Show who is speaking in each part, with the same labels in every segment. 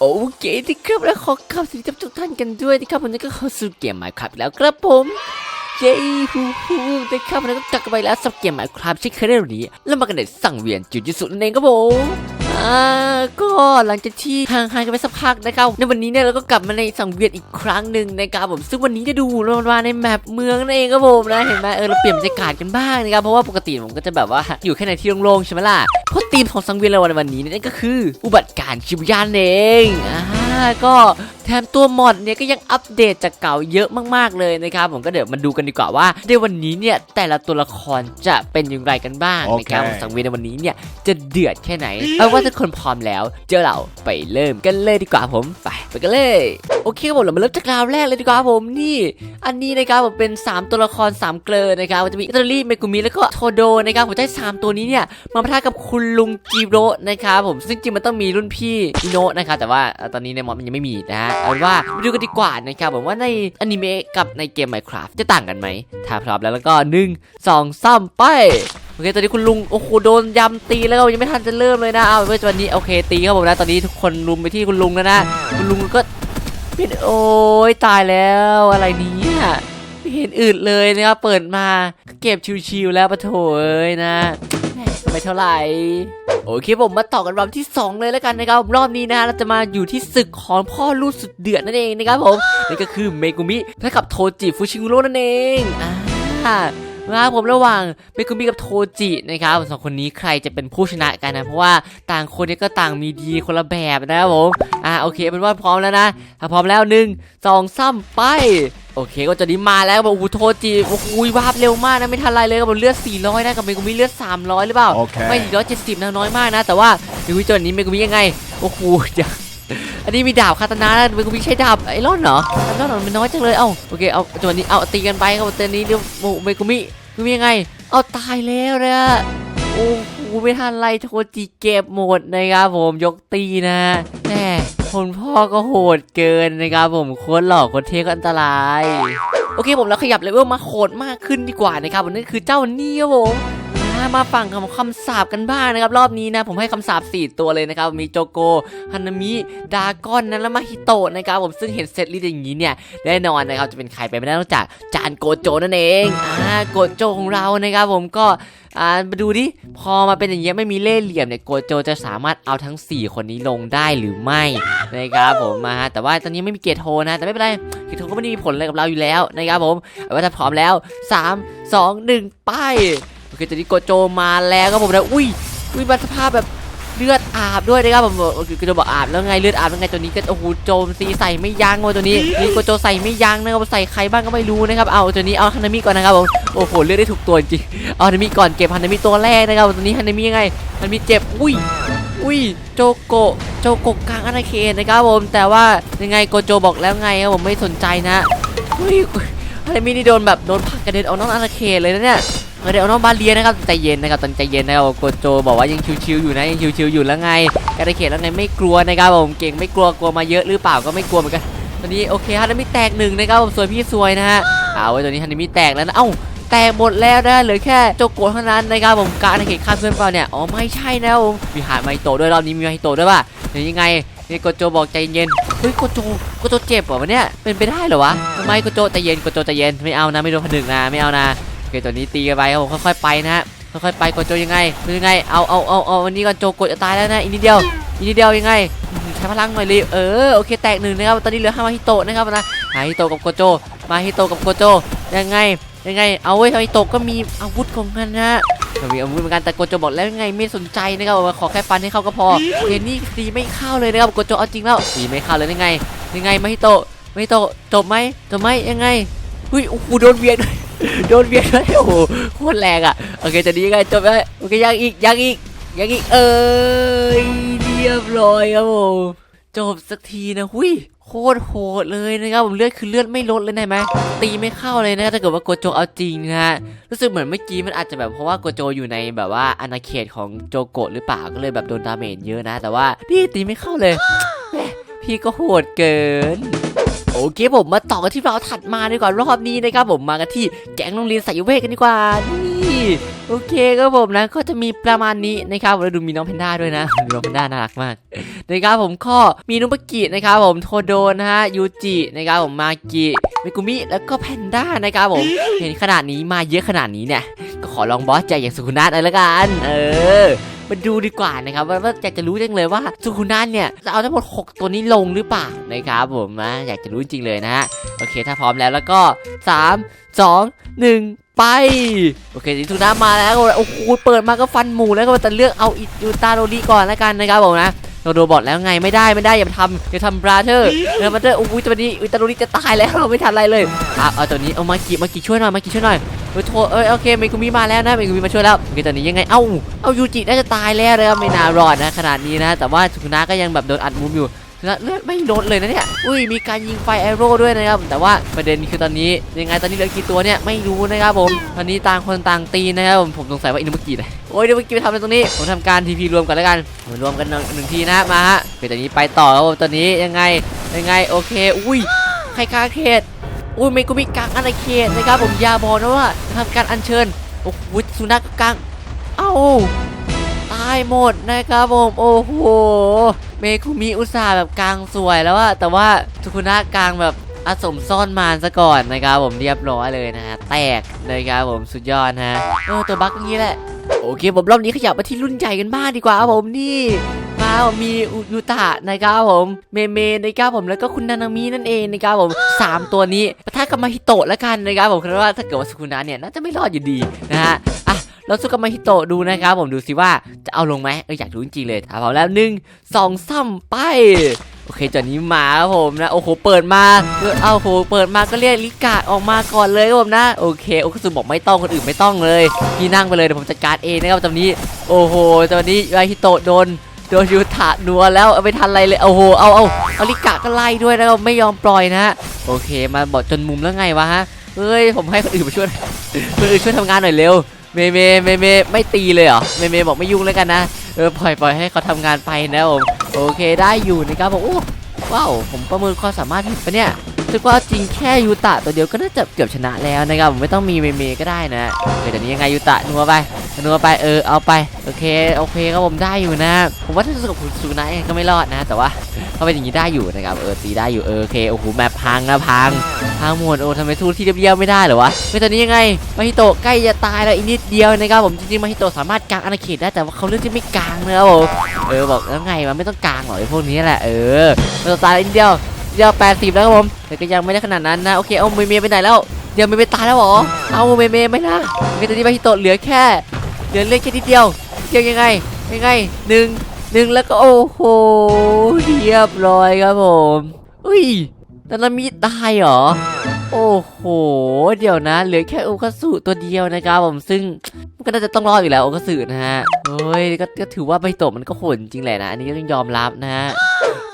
Speaker 1: โอเคที่ครับแล้วขอขับสวัสดีทุกท่านกันด้วยนะครับวันนี้ก็เข้าสู่เกมหมายครับแล้วครับผมเย้ฮูฮูนะครับวันนี้ก็กลับไปแล้วสำหรับเกม Minecraft ที่เคยได้วันนี้แล้วมากันในสั่งเวียนจุดยิ่สุดนั่นเองครับผม อ่าก็หลังจากที่ห่างหายกันไปสักพักนะครับในวันนี้เนี่ยเราก็กลับมาในสังเวียนอีกครั้งหนึ่งนะครับผมซึ่งวันนี้จะดูเรามาในแมปเมืองนั่นเองครับผมนะเห็นไหมเออเราเปลี่ยนบรรยากาศกันบ้างนะครับเพราะว่าปกติผมก็จะแบบว่าอยู่แค่ในที่โล่งๆใช่ไหมล่ะเพราะธีมของสังเวียนเราในวันนี้เนี่ยก็คือ อุบัติการณ์ชิบยานเองอ่าก็ แถมตัวมอดเนี่ยก็ยังอัปเดตจากเก่าเยอะมากๆเลยนะครับผมก็เดี๋ยวมาดูกันดีกว่าว่า ในวันนี้เนี่ยแต่ละตัวละครจะเป็นอย่างไรกันบ้าง
Speaker 2: โอเค
Speaker 1: นะครับสังเวียนในวันนี้เนี่ยจะเดือดแค่ไหนเอาว่าทุกคนพร้อมแล้ว เจอเราไปเริ่มกันเลยดีกว่าผมไปไปกันเลยโอเคครับผมเรามาเริ่มจากราวแรกเลยดีกว่าครับผมนี่ อันนี้นะครับผมเป็น 3 ตัวละคร 3 เกลอนะครับมันจะมีอิตาลีเมกุมิแล้วก็โทโดนะครับผมจะให้สามตัวนี้เนี่ยมาปะทะกับคุณลุงจิโร่นะครับผมซึ่งจริงมันต้องมีรุ่นพี่อิโนะนะครับแต่ว่าเอ่อตอนนี้ในมอดมันยังไม่มีนะฮะเอาว่าไปดูกันดีกว่านะครับผมว่าในอนิเมะกับในเกม Minecraft จะต่างกันไหม ถ้าพร้อมแล้วแล้วก็หนึ่งสองสามไปโอเคตอนนี้คุณลุงโอ้โหโดนยำตีแล้วก็ยังไม่ทันจะเริ่มเลยนะเอาไว้วันนี้โอเคตีครับผมนะตอนนี้ทุกคนรุมไปที่คุณลุงแล้วนะ คุณลุงก็เป็นโอ้ยตายแล้วอะไรเนี้ไม่เห็นอื่นเลยนะครับเปิดมาเก็บชิวๆแล้วปะโถเอ้ยนะ ไม่เท่าไหร่โอเคผมมาต่อกันรอบที่ 2 เลยแล้วกันนะครับรอบนี้นะเราจะมาอยู่ที่ศึกของพ่อลูกสุดเดือดนั่นเองนะครับผมนี่ก็คือเมกุมิและกับโทจิฟูชิงโร่นั่นเองอ่า นะครับผมระหว่างเมกุมิกับโทจินะครับสองคนนี้ใครจะเป็นผู้ชนะกันนะเพราะว่าต่างคนเนี่ยก็ต่างมีดีคนละแบบนะครับผมอ่าโอเคเป็นว่าพร้อมแล้วนะถ้าพร้อมแล้วหนึ่งสองสามไปโอเคก็จะนี้มาแล้วบอกโอ้โหโทจิโอ้โหวาบเร็วมากนะไม่ทันไรเลยครับผมเลือด 400 นะกับเมกุมิเลือด 300 หรือเปล่า
Speaker 2: โอเค
Speaker 1: ไม่470นะน้อยมากนะ แต่ว่าเมกุมิตัวนี้เมกุมิยังไงโอ้โหอย่า อันนี้มีดาบคาตานะนะเมกุมิใช้ดาบไอรอนเหรอไอรอนมันน้อยจังเลย เอ้าโอเคเอาตัวนี้เอาตีกันไปครับตัวนี้เดี๋ยวโอ้โหเมกุมิมกุมิยังไง เอาตายแล้วเนี่ยโอ้โหไม่ทันไรโทจิเก็บหมดนะครับผมยกตีนะแหมคนพ่อก็โหดเกินนะครับผมโคตรหลอโคตรเท่ก็อันตราย โอเคผมแล้วขยับเลเวลมาโหดมากขึ้นดีกว่านะครับวันนี้คือเจ้านี่ครับผม มาฟังคำคำสาปกันบ้างนะครับ รอบนี้นะ ผมให้คำสาป4ตัวเลยนะครับ มีโจโกฮานามิดากอนนะและมาฮิโตะนะครับผมซึ่งเห็นเซตลิสต์อย่างนี้เนี่ยแน่นอนนะครับจะเป็นใครไปไม่ได้นอกจากจานโกโจนั่นเองอ่าโกโจของเรานะครับผมก็อ่ามาดูดิพอมาเป็นอย่างเงี้ยไม่มีเล่ห์เหลี่ยมเนี่ยโกโจจะสามารถเอาทั้ง 4 คนนี้ลงได้หรือไม่นะครับผมมาแต่ว่าตอนนี้ไม่มีเกียรติโทนะ แต่ไม่เป็นไรคือเขาก็ไม่ได้มีผลอะไรกับเราอยู่แล้วนะครับผมเอาไว้ถ้าพร้อมแล้ว 3 2 1 ไป อเคตอนนี้โกโจมาแล้วครับผมนะอุ้ยอุ้ยมาสภาพแบบเลือดอาบด้วยนะครับผมโอเคโกโจบอกอาบแล้วไงเลือดอาบแล้วไงตัวนี้ก็โอ้โหโจมตีใส่ไม่ยั้งเลยตัวนี้นี่โกโจใส่ไม่ยั้งนะครับใส่ใครบ้างก็ไม่รู้นะครับเอาตัวนี้เอาฮันนามิก่อนนะครับผมโอ้โหเลือดได้ถูกตัวจริงเอาฮันนามิก่อนเก็บฮันนามิตัวแรกนะครับตัวนี้ฮันนามิยังไงฮันนามิเจ็บอุ้ยอุ้ยโจโกะโจโกะกลางอาณาเขตนะครับผมแต่ว่ายังไงโกโจบอกแล้วไงครับผมไม่สนใจนะอุ้ยอะไรมินี่โดนแบบโดนผลักกระเด็นออกนอกอาณาเขตเลยนะเนี่ย กระเด็นออกนอกบาเลียนะครับใจเย็นนะครับตอนใจเย็นนะครับโกโจบอกว่ายังชิวๆอยู่นะยังชิวๆอยู่แล้วไงอาณาเขตแล้วไงไม่กลัวนะครับผมเก่งไม่กลัวกลัวมาเยอะหรือเปล่าก็ไม่กลัวเหมือนกันตอนนี้โอเคฮันนามิแตกหนึ่งนะครับผมสวยพี่สวยนะฮะเอาไว้ตัวนี้ฮันนามิแตกแล้วนะเอ้าแตกหมดแล้วนะเหลือแค่โจโกะเท่านั้นนะครับผมการอาณาเขตข้าเพื่อนเปล่าเนี่ยอ๋อไม่ใช่นะผมมีหาไมโตด้วยรอบนี้มีไมโตด้วยป่ะเดี๋ยวยังไงนี่โกโจบอกใจเย็นเฮ้ยโกโจโกโจเจ็บเหรอวะเนี่ยเป็นไปได้เหรอวะทำไมโกโจใจเย็นโกโจใจเย็นไม่เอานะไม่โดนผนึกนะไม่เอานะ เคตัวนี้ตีกันไปครับผมค่อยๆไปนะฮะค่อยๆไปโกโจยังไงเป็นยังไงเอาเอาเอาเอาวันนี้ก่อนโจกะจะตายแล้วนะอีกนิดเดียวอีกนิดเดียวยังไงใช้พลังหน่อยเลยเออโอเคแตกหนึ่งนะครับตอนนี้เหลือห้ามาฮิโตะนะครับนะหาฮิโตะกับโกโจ มาฮิโตะกับโกโจยังไงยังไงเอาไว้ทำไมตกก็มีอาวุธของมันนะก็มีอาวุธเหมือนกันแต่โกโจบอกแล้วยังไงไม่สนใจนะครับขอแค่ฟันให้เข้าก็พอเรนนี่ตีไม่เข้าเลยนะครับโกโจเอาจริงแล้วตีไม่เข้าเลยยังไง ยังไงมาฮิโตะมาฮิโตะจบไหมจบไหมยังไงเฮ้ยโอ้โหโดนเวียน โดนเวียด้วยโอ้โหโคตรแรงอะโอเคจะดียังไงจบไหมโอเคยังอีกยังอีกยังอีกเอ้ยเรียบร้อยครับผมจบสักทีนะหุยโคตรโหดเลยนะครับผมเลือดคือเลือดไม่ลดเลยนะไหมตีไม่เข้าเลยนะถ้าเกิดว่าโกโจเอาจริงนะฮะรู้สึกเหมือนเมื่อกี้มันอาจจะแบบเพราะว่าโกโจอยู่ในแบบว่าอาณาเขตของโจโกะหรือเปล่าก็เลยแบบโดนดาเมจเยอะนะ แต่ว่านี่ตีไม่เข้าเลย พี่ก็โหดเกิน โอเคผมมาต่อกันที่เราถัดมาดีกว่ารอบนี้นะครับผมมากันที่แก๊งโรงเรียนสายเวทกันดีกว่านี่โอเคครับผมนะก็จะมีประมาณนี้นะครับแล้วดูมีน้องแพนด้าด้วยนะน้องแพนด้าน่ารักมากนะครับผมก็มีนุปกินะครับผมโทโดนะฮะยูจินะครับผมมากิมิกุมิแล้วก็แพนด้านะครับผมเห็นขนาดนี้มาเยอะขนาดนี้เนี่ยก็ขอลองบอสใจอย่างสุขุนาหน่อยละกัน เออ ดูดีกว่านะครับว่าอยากจะรู้จังเลยว่าสุขุนันเนี่ยจะเอาทั้งหมด 6 ตัวนี้ลงหรือเปล่านะครับผมนะอยากจะรู้จริงเลยนะฮะโอเคถ้าพร้อมแล้วแล้วก็ 3 2 1 ไป โอเคสิสุนันมาแล้วโอ้โหเปิดมาก็ฟันหมูแล้วก็จะเลือกเอาอิตูตาโรดีก่อนแล้วกันนะครับผมนะ โดโดบอทแล้วไงไม่ได้ไม่ได้อย่าทำอย่าทำบราเธอร์เดี๋ยวบราเธอร์โอ้ยตัวนี้อิตาโรดีจะตายแล้วเราไม่ทันอะไรเลยอะเอาตัวนี้เอามากิมากิช่วยหน่อยมากิช่วยหน่อยเออโทเออโอเคเมกุมิมาแล้วนะเมกุมิมาช่วยแล้วโอเคตอนนี้ยังไงเอ้าเอายูจิน่าจะตายแล้วเลยไม่น่ารอดนะขนาดนี้นะ แต่ว่าสุกุนะก็ยังแบบโดนอัดมุมอยู่ สุนะเลือดไม่ลดเลยนะเนี่ย อุ้ยมีการยิงไฟแอโร่ด้วยนะครับ แต่ว่าประเด็นคือตอนนี้ยังไงตอนนี้เหลือกี่ตัวเนี่ยไม่รู้นะครับผม ตอนนี้ต่างคนต่างตีนะครับผมผมสงสัยว่าอินุมกิเลยโอ้ยอินุมกิไปทำอะไรตรงนี้ ผมทำการทีพีรวมกันแล้วกันมารวมกันหนึ่งทีนะมาฮะโอเคตอนนี้ไปต่อครับผมตอนนี้ยังไงยังไงโอเค อุ้ยใครคาเขตอุ้ยเมกุมิกางอาณาเขตนะครับผมยาบอกนะว่าทำการอัญเชิญโอ้โหสุนัขกางเอ้า ตายหมดนะครับผมโอ้โหเมกุมิอุตส่าห์แบบกลางสวยแล้วอะแต่ว่าทุกุนะกลางแบบอาสมซ่อนมารซะก่อนนะครับผมเรียบร้อยเลยนะฮะแตกนะครับผมสุดยอดฮะเออตัวบั๊กอย่างนี้แหละโอเคผมรอบนี้ขยับมาที่รุ่นใหญ่กันบ้างดีกว่าครับผมนี่มาผมมีอุยูตะนะครับผมเมเมนะครับผมแล้วก็คุณนานามินั่นเองนะครับผมสามตัวนี้ปะทะกับมาฮิโตะแล้วกันนะครับผมคิดว่าถ้าเกิดว่าสุคุนะเนี่ยน่าจะไม่รอดอยู่ดีนะฮะ เราสู้กับมาฮิโตะดูนะครับผมดูสิว่าจะเอาลงไหมเอออยากรู้จริงๆเลยถ้าพร้อมแล้วหนึ่งสองสามไปโอเคจอนี้มาครับผมนะโอ้โหเปิดมาเออเอาโหเปิดมาก็เรียกลิกาออกมาก่อนเลยครับผมนะโอเคโอคุสุบอกไม่ต้องคนอื่นไม่ต้องเลยพี่นั่งไปเลยเดี๋ยวผมจัดการเองนะครับตอนนี้โอ้โหตอนนี้มาฮิโตะโดนโดนยูถะนัวแล้วเอาไปทันอะไรเลยโอ้โหเอาเอาเอาลิกะก็ไล่ด้วยนะครับไม่ยอมปล่อยนะโอเคมาบอกจนมุมแล้วไงวะฮะเฮ้ยผมให้คนอื่นมาช่วยคนอื่นช่วยทำงานหน่อยเร็ว เมเมเมเมไม่ตีเลยเหรอเมเมบอกไม่ยุ่งแล้วกันนะเออปล่อยปล่อยให้เขาทำงานไปนะผมโอเคได้อยู่นะครับผมโอ้ว้าวผมประเมินความสามารถผิดปะเนี่ยคิดว่าจริงแค่ยูตะตัวเดียวก็น่าจะเกือบชนะแล้วนะครับผมไม่ต้องมีเมเมก็ได้นะเออแต่นี้ยังไงยูตะนัวไปนัวไปเออเอาไปโอเคโอเคครับผมได้อยู่นะ ผมว่าถ้าสู้กับคุณซูนะเองก็ไม่รอดนะ แต่ว่า เขาเป็นอย่างนี้ได้อยู่นะครับเออตีได้อยู่เออโอเคโอ้โหแมปพังนะพังพังหมดโอ้ทำไมสู้ที่เดียวๆไม่ได้เหรอวะไม่ตอนนี้ยังไงมาฮิโตะใกล้จะตายแล้วอีกนิดเดียวนะครับผมจริงๆมาฮิโตะสามารถกางอาณาเขตได้แต่ว่าเขาเลือกที่ไม่กางนะครับผมเออบอกแล้วไงมันไม่ต้องกางหรอกไอ้พวกนี้แหละเออมาตายอีกนิดเดียวเดียวแปดสิบแล้วครับผมแต่ก็ยังไม่ได้ขนาดนั้นนะโอเคเอาเมเมไปไหนแล้วเดี๋ยวเมเมตายแล้วหรอเอาเมเมไม่นะเมตอนนี้มาฮิโตะเหลือแค่เหลือเล็กแค่นิดเดียวเดียวยังไงยังไงหนึ่ง หนึ่งแล้วก็โอ้โหเรียบร้อยครับผมอุ้ยนานามิตายเหรอ โอ้โห เดี๋ยวนะ เหลือแค่โอคาสุตัวเดียวนะครับผมซึ่งมันก็น่าจะต้องรอดอยู่แล้วโอคาสุนะฮะเฮ้ยก็ก็ถือว่าใบโตมันก็โหดจริงแหละนะ อันนี้ก็ต้องยอมรับนะฮะ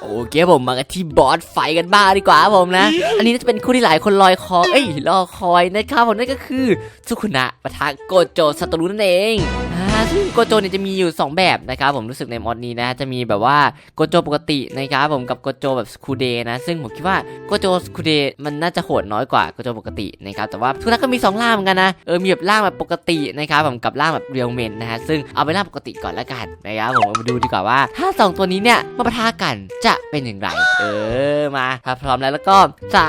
Speaker 1: โอเคผมมากันที่บอสไฟกันบ้างดีกว่าผมนะ อันนี้น่าจะเป็นคู่ที่หลายคนลอยคอเอ้ยรอคอยนะครับผมนั่นก็คือสุขุนะปะทะโกโจซาโตรุนั่นเองอ่า ซึ่งโกโจเนี่ยจะมีอยู่ 2 แบบนะครับผมรู้สึกในมอดนี้นะจะมีแบบว่าโกโจปกตินะครับผมกับโกโจแบบสคูเดนะซึ่งผมคิดว่าโกโจสคูเดมันน่าจะโหดน้อยกว่าโกโจปกตินะครับแต่ว่าสุขุนก็มี2ร่างเหมือนกันนะเออมีแบบร่างแบบปกตินะครับผมกับร่างแบบเรียวเมนนะฮะซึ่งเอาไปร่างปกติก่อนละกันนะครับผมมาดูดีกว่าว่าถ้าสองตัวนี้เนี่ยมาปะทะกันจะเป็นอย่างไร เออมาถ้าพร้อมแล้วแล้วก็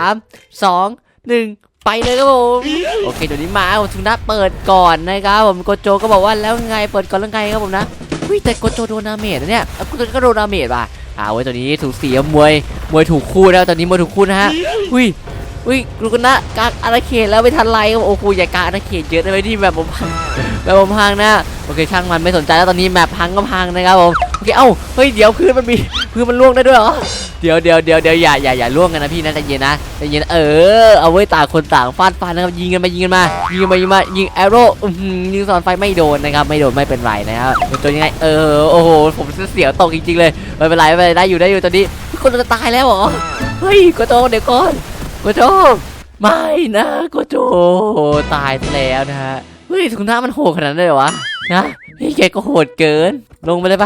Speaker 1: 3 2 1 ไปเลยครับผมโอเคเดี๋ยวนี้มาผมทุนะเปิดก่อนนะครับผมโกโจก็บอกว่าแล้วไงเปิดก่อนแล้วไงครับผมนะอุ้ยแต่โกโจโดนดาเมจนะเนี่ยเอาโกโจก็โดนดาเมจว่ะอ่าไว้ยตัวนี้ถูกเสียมวยมวยถูกคู่แล้วตอนนี้มวยถูกคู่นะฮะอุ้ยอุ้ยกรุกนะการอาณาเขตแล้วไม่ทันไรครับโอ้โหอย่าการอาณาเขตเยอะได้ไหมที่แบบผมพังแบบผมพังนะโอเคช่างมันไม่สนใจแล้วตอนนี้แมปพังก็พังนะครับผม อเคเอ้าเฮ้ยเดี๋ยวพื้นมันมีพื้นมันล่วงได้ด้วยเหรอเดี๋ยวเดี๋ยวเดี๋ยวเดี๋ยวอย่าอย่าอย่าล่วงกันนะพี่นะใจเย็นนะใจเย็นเออเอาไว้ต่างคนต่างฟาดฟันนะครับยิงกันไปยิงกันมายิงกันไปยิงมายิงแอโร่ยิงสอนไฟไม่โดนนะครับไม่โดนไม่เป็นไรนะครับเป็นตัวยังไงเออโอ้โหผมเสียวตกจริงๆเลยไม่เป็นไรไม่เป็นไรได้อยู่ได้อยู่ตอนนี้คนจะตายแล้วเหรอเฮ้ยโกโจเดี๋ยวก่อนโกโจไม่นะโกโจตายแล้วนะฮะเฮ้ยถุงเท้ามันโหดขนาดนั้นเลยวะนะนี่แกก็โหดเกินลงไปเลยไป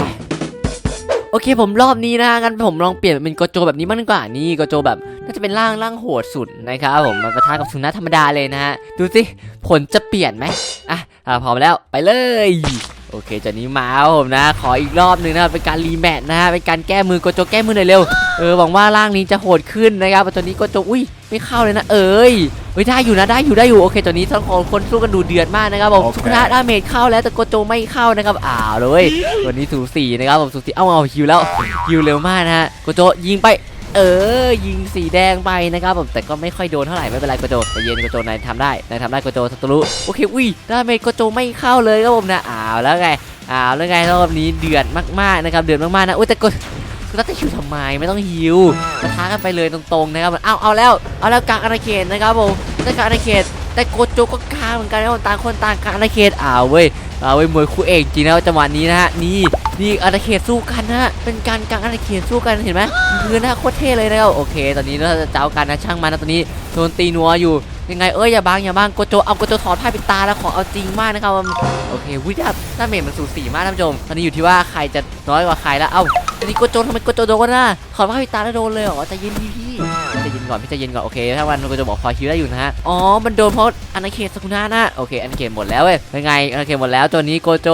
Speaker 1: อเคผมรอบนี้นะงั้นผมลองเปลี่ยนเป็นโกโจแบบนี้บ้างกว่านี่โกโจแบบน่าจะเป็นร่างร่างโหดสุดนะครับผมมาปะทะกับสุนัขธรรมดาเลยนะฮะดูสิผลจะเปลี่ยนไหมอะอะพร้อมแล้วไปเลย โอเคจอนนี้มาครับผมนะ ขออีกรอบหนึ่งนะครับเป็นการรีแมตช์นะฮะเป็นการแก้มือโกโจแก้มือหน่อยเร็วเออหวังว่าร่างนี้จะโหดขึ้นนะครับตอนนี้โกโจอุ้ยไม่เข้าเลยนะเอ้ยเฮ้ยได้อยู่นะได้อยู่ได้อยู่โอเคตอนนี้ทั้งสองคนสู้กันดูเดือดมากนะครับผม
Speaker 2: โอเค
Speaker 1: สุขนะดาเมจเข้าแล้วแต่โกโจไม่เข้านะครับอ้าวเลยวันนี้สูสีนะครับผมสูสีเอ้าเอาฮิวแล้วฮิวเร็วมากนะฮะโกโจยิงไปเออ ยิงสีแดงไปนะครับผมแต่ก็ไม่ค่อยโดนเท่าไหร่ไม่เป็นไรโกโจใจเย็นโกโจนายทำได้นายทำได้โกโจสัตรุโอเคอุ้ยดาเมจโกโจไม่เข้าเลยครับผมนะอ้า วแล้วไงอ้าวแล้วไงรอบนี้เดือดมากๆนะครับเดือดมากๆนะอุ้ยแต่กดก็จะฮิวทำไมไม่ต้องฮิวกระทะกันไปเลยตรงๆนะครับเอาเอาแล้วเอาแล้วกลางอาณาเขตนะครับผมได้กลางอาณาเขตแต่โกโจก็กลางเหมือนกันนะครับต่างคนต่างกลางอาณาเขตอ้าวเว้ยเอาไว้ยมวยคู่เอกจริงนะจังหวะนี้นะฮะนี่นี่อาณาเขตสู้กันนะฮะเป็นการกลางอาณาเขตสู้กันเห็นไหมคือหน้าโคตรเท่เลยนะครับโอเค ตอนนี้เราจะเจ้ากันนะช่างมันนะตอนนี้โดนตีนัวอยู่ ยังไงเอ้ยอย่าบังอย่าบังโกโจเอาโกโจถอดผ้าปิดตาแล้วของเอาจริงมากนะครับโอเควิจารณ์หน้าเมจมันสูสีมากท่านผู้ชมตอนนี้อยู่ที่ว่าใครจะน้อยกว่าใครแล้วเอ้าตอนนี้โกโจทำไมโกโจโดนนะถอดผ้าปิดตาแล้วโดนเลยเหรอใจเย็นพี่พี่ใจเย็นก่อนพี่ใจเย็นก่อนโอเคถ้าวันโกโจบอกพอคิวได้อยู่นะฮะอ๋อมันโดนเพราะอาณาเขตสกุณานะโอเคอาณาเขตหมดแล้วเว้ยเป็นไงอาณาเขตหมดแล้วตัวนี้โกโจ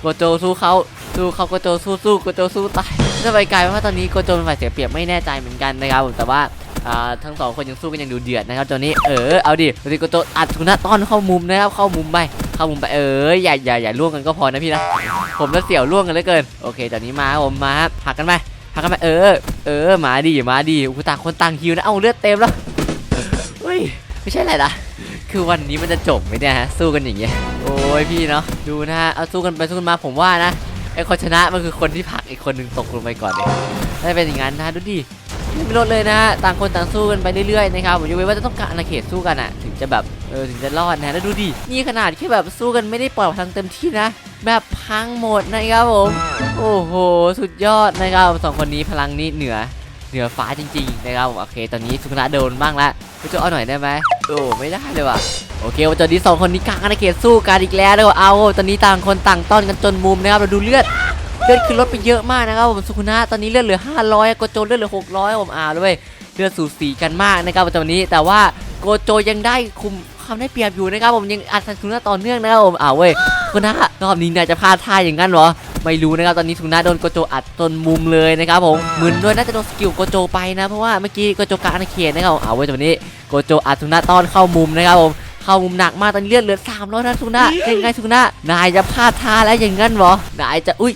Speaker 1: โกโจสู้เขาสู้เขาโกโจสู้สู้โกโจสู้ตายจะไปไกลเพราะตอนนี้โกโจเป็นฝ่ายเสียเปรียบไม่แน่ใจเหมือนกันนะครับผมแต่ว่า อ่าทั้งสองคนยังสู้กันอย่างดูเดือดนะครับตัวนี้เออเอาดิตัวนี้โกโจอัดทุนะต้อนเข้ามุมนะครับเข้ามุมไปเข้ามุมไปเอออย่าอย่าอย่าล่วงกันก็พอนะพี่นะผมน่ะเสี่ยวล่วงกันเหลือเกินโอเคตอนนี้มาผมมาครับผลักกันไปผลักกันไปเออเออมาดิมาดิอุต่างคนต่างฮิวนะเอาเลือดเต็มแล้วเฮ้ยไม่ใช่อะไรนะคือวันนี้มันจะจบไหมเนี่ยฮะสู้กันอย่างเงี้ยโอ้ยพี่เนาะดูนะฮะเอาสู้กันไปสู้กันมาผมว่านะไอคนชนะมันคือคนที่ผักอีกคนหนึ่งตกลงไปก่อนเลยได้เป็นอย่างนั้นนะดูดิ ไม่ลดเลยนะฮะต่างคนต่างสู้กันไปเรื่อยๆนะครับผมยกเว้นว่าจะต้องการอาณาเขตสู้กันอะ ถึงจะแบบเออถึงจะรอดนะแล้วดูดินี่ขนาดแค่แบบสู้กันไม่ได้ปล่อยพลังเต็มที่นะ แบบพังหมดนะครับผมโอ้โหสุดยอดนะครับสองคนนี้พลังนี้เหนือเหนือฟ้าจริงๆนะครับโอเค ตอนนี้สุขนะโดนบ้างละพี่โจเอาหน่อยได้ไหมโอ้ไม่ได้เลยว่ะโอเควันตอนนี้สองคนนี้กลางอาณาเขตสู้กันอีกแล้วแล้วเอาตอนนี้ต่างคนต่างต้อนกันจนมุมนะครับเราดูเลือด เลือดขึ้นลดไปเยอะมากนะครับผมสุขุนะตอนนี้เลือดเหลือ 500โกโจเลือดเหลือ 600ผมอ่าด้วยเลือดสูสีกันมากนะครับตอนนี้ แต่ว่าโกโจยังได้คุมความได้เปรียบอยู่นะครับผมยังอัดสุขุนะต่อเนื่องนะครับผมอ่าเว้ยสุขุนะรอบนี้นายจะพลาดท่าอย่างนั้นเหรอไม่รู้นะครับตอนนี้สุขุนะโดนโกโจอัดจนมุมเลยนะครับผมมึนด้วยน่าจะโดนสกิลโกโจไปนะเพราะว่าเมื่อกี้โกโจกลาอาณาเขตนะครับผมอ่าเว้ยตอนนี้โกโจอัดสุขุนะต้อนเข้ามุมนะครับผมเข้ามุมหนักมากตอนนี้เลือดเหลือ300นะสุนะยังไงสุนะนายจะพลาดท่าแล้วอย่างงั้นเหรอนายจะอุ้ย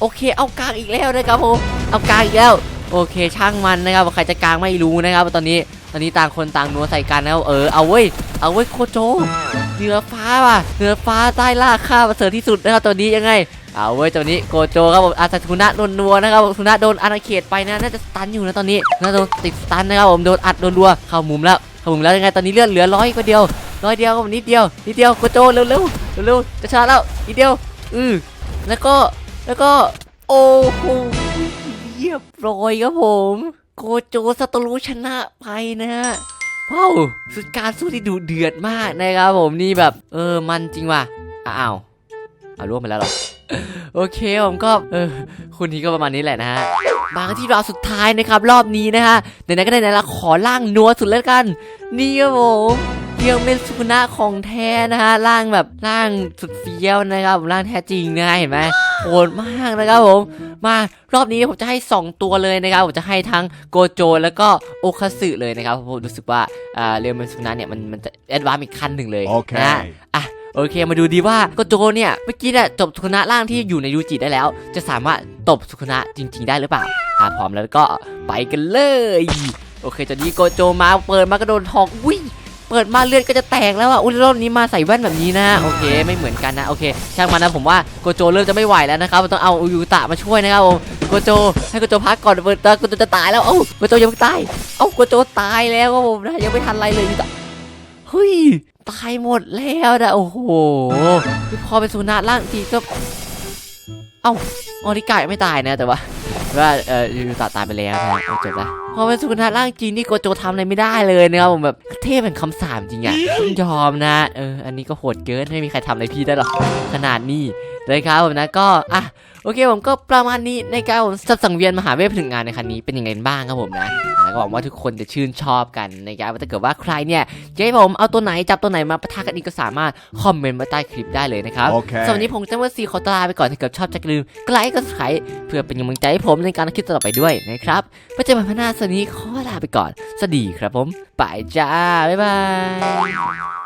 Speaker 1: โอเค เอากลางอีกแล้วนะครับผมเอากลางอีกแล้ว โอเค ช่างมันนะครับว่าใครจะกลางไม่รู้นะครับตอนนี้ตอนนี้ต่างคนต่างนัวใส่กันนะครับเออเอาเว้ยเอาเว้ยโคโจเหนือฟ้าว่ะเหนือฟ้าใต้ล่าข้าประเสริฐที่สุดนะครับตอนนี้ยังไงเอาเว้ยตอนนี้โกโจครับผมอาซาทุนะโดนนัวนะครับสุนะโดนอาณาเขตไปนะน่าจะสตันอยู่นะตอนนี้น่าจะโดนติดสตันนะครับผมโดนอัดโดนรัวเข้ามุมแล้วเข้ามุมแล้วยังไงตอนนี้เลือดเหลือร้อยกว่าเดียวน้อยเดียวครับนิดเดียวนิดเดียวโกโจเร็วเร็วเร็วเร็วจะชนะแล้วนิดเดียวอือแล้วก็ แล้วก็โอ้โหเรียบร้อยครับผม โกโจสตรูชนะไปนะฮะว้าวสุดการสู้ที่ดุเดือดมากนะครับผมนี่แบบ เออมันจริงว่ะอ้าวเอาร่วมไปแล้วเหรอโอเคผมก็เออคุณนี้ก็ประมาณนี้แหละนะฮะมากันที่ราวสุดท้ายนะครับ รอบนี้นะฮะไหนๆก็ได้ไหนละขอล่างนัวสุดแล้วกัน นี่ครับผม ยังเป็นสุนะของแท้นะฮะร่างแบบร่างสุดเฟี้ยวนะครับร่างแท้จริงนะเห็นไหมโหดมากนะครับผม มารอบนี้ผมจะให้ 2 ตัวเลยนะครับผมจะให้ทั้งโกโจแล้วก็โอคาสึเลยนะครับเพราะผมรู้สึกว่าอ่าเรียวเป็นสุนะเนี่ยมันมันจะแอดวานซ์อีกขั้นหนึ่งเลย
Speaker 2: โอเค
Speaker 1: นะอะโอเคมาดูดีว่าโกโจเนี่ยเมื่อกี้เนี่ยจบสุนะร่างที่อยู่ในยูจิได้แล้ว จะสามารถตบสุนะจริง ๆ ได้หรือเปล่าถ้าพร้อมแล้วก็ไปกันเลย โอเคตอนนี้โกโจมาเปิดมากระโดดทองอุ้ย เปิดมาเลือดก็จะแตกแล้วอะอุ้ยรอบนี้มาใส่แว่นแบบนี้นะโอเคไม่เหมือนกันนะโอเคช่างมันนะผมว่าโกโจเริ่มจะไม่ไหวแล้วนะครับต้องเอาอุยุตะมาช่วยนะครับผมโกโจให้โกโจพักก่อนเปิดตาโกโจจะตายแล้วเอ้าโกโจยังไม่ตายเอ้าโกโจตายแล้วครับผมนะยังไม่ทันไรเลยอุยุตะเฮ้ยตายหมดแล้วนะโอ้โหพอเป็นสุนัขร่างทีก็เอ้าออริกายงไม่ตายนะแต่ว่า ว่าเออยูตาตายไปแล้วนะเอาจบละพอเป็นสุนทรร่างจริงนี่โกโจทำอะไรไม่ได้เลยนะครับผมแบบเทพเป็นคำสามจริงอะต้องยอมนะเอออันนี้ก็โหดเกินไม่มีใครทำอะไรพี่ได้หรอกขนาดนี้นะครับผมนะก็อะโอเคผมก็ประมาณนี้ในการผมสับสังเวียนมหาเวทผนึกงานในครั้งนี้เป็นยังไงบ้างครับผมนะ หวังว่าทุกคนจะชื่นชอบกันนะครับถ้าเกิดว่าใครเนี่ยจะให้ผมเอาตัวไหนจับตัวไหนมาปะทะกันอีกก็สามารถคอมเมนต์มาใต้คลิปได้เลยนะครับ
Speaker 2: Okay.
Speaker 1: สำหรับวันนี้ผมจังว่าซีขอตวลาไปก่อนถ้าเกิดชอบจะอย่าลืมกดไลค์กดไลค์เพื่อเป็นกำลังใจให้ผมในการคิดต่อไปด้วยนะครับไว้เจอกันพันหน้าสวัสดีขอลาไปก่อน สวัสดีครับผมไปจ้าบ๊ายบาย